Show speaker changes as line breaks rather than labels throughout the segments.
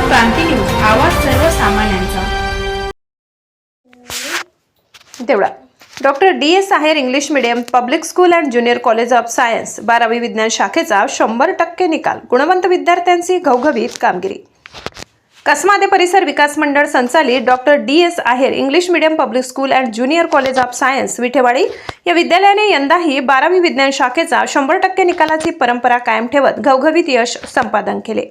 क्रांती news आवाज सर्वसामान्यांचा.
Deola doctor D S Aher English medium public school and junior college of science बारावी विज्ञान शाखेचा शंभर टक्के निकाल गुणवंत विद्यार्थ्यांची घवघवीत कामगिरी. कसमादे परिसर विकास मंडळ संचालित doctor D S Aher English medium public school and junior college of science Vithewadi या विद्यालयाने यंदाही बारावी विज्ञान शाखेचा शंभर टक्के निकालाची परंपरा कायम ठेवत घवघवीत यश संपादन केले.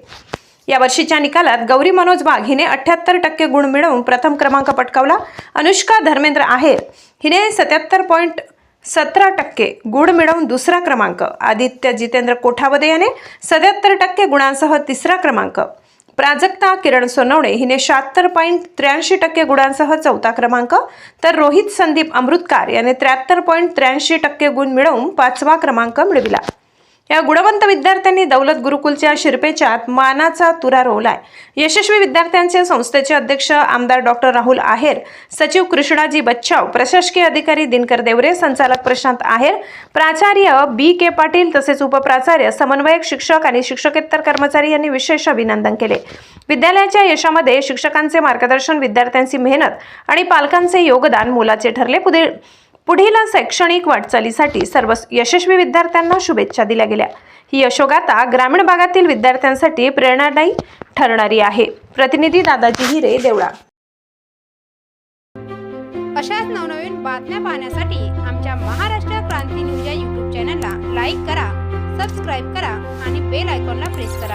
या वर्षीच्या निकालात गौरी मनोज वाघ हिने अठ्याहत्तर टक्के गुण मिळवून प्रथम क्रमांक पटकावला. अनुष्का धर्मेंद्र आहेर हिने सत्याहत्तर पॉईंट सतरा टक्के गुण मिळवून दुसरा क्रमांक. आदित्य जितेंद्र कोठावदे याने सत्याहत्तर टक्के गुणांसह तिसरा क्रमांक. प्राजक्ता किरण सोनवणे हिने शहात्तर पॉईंट त्र्याऐंशी टक्के गुणांसह चौथा क्रमांक. तर रोहित संदीप अमृतकार याने त्र्याहत्तर पॉईंट त्र्याऐंशी टक्के गुण मिळवून पाचवा क्रमांक मिळविला. या गुणवंत विद्यार्थ्यांनी दौलत गुरुकुलच्या शिरपेच्यात मानाचा तुरा रोवलाय. यशस्वी विद्यार्थ्यांचे संस्थेचे अध्यक्ष आमदार डॉक्टर राहुल आहेर सचिव कृष्णाजी बच्छाव प्रशासकीय अधिकारी दिनकर देवरे संचालक प्रशांत आहेर प्राचार्य बी के पाटील तसेच उपप्राचार्य समन्वयक शिक्षक आणि शिक्षकेतर कर्मचारी यांनी विशेष अभिनंदन केले. विद्यालयाच्या यशामध्ये शिक्षकांचे मार्गदर्शन विद्यार्थ्यांची मेहनत आणि पालकांचे योगदान मोलाचे ठरले. पुढे पुढील शैक्षणिक वाटचालीसाठी सर्व यशस्वी विद्यार्थ्यांना शुभेच्छा दिल्या गेल्या. ही यशोगाथा ग्रामीण भागातील विद्यार्थ्यांसाठी प्रेरणादायी ठरणारी आहे. प्रतिनिधी दादाजी हिरे देवळा.
अशाच नवनवीन बातम्या पाहण्यासाठी आमच्या महाराष्ट्र क्रांती न्यूज या यूट्यूब चॅनलला लाईक करा सबस्क्राईब करा आणि बेल आयकॉनला प्रेस करा.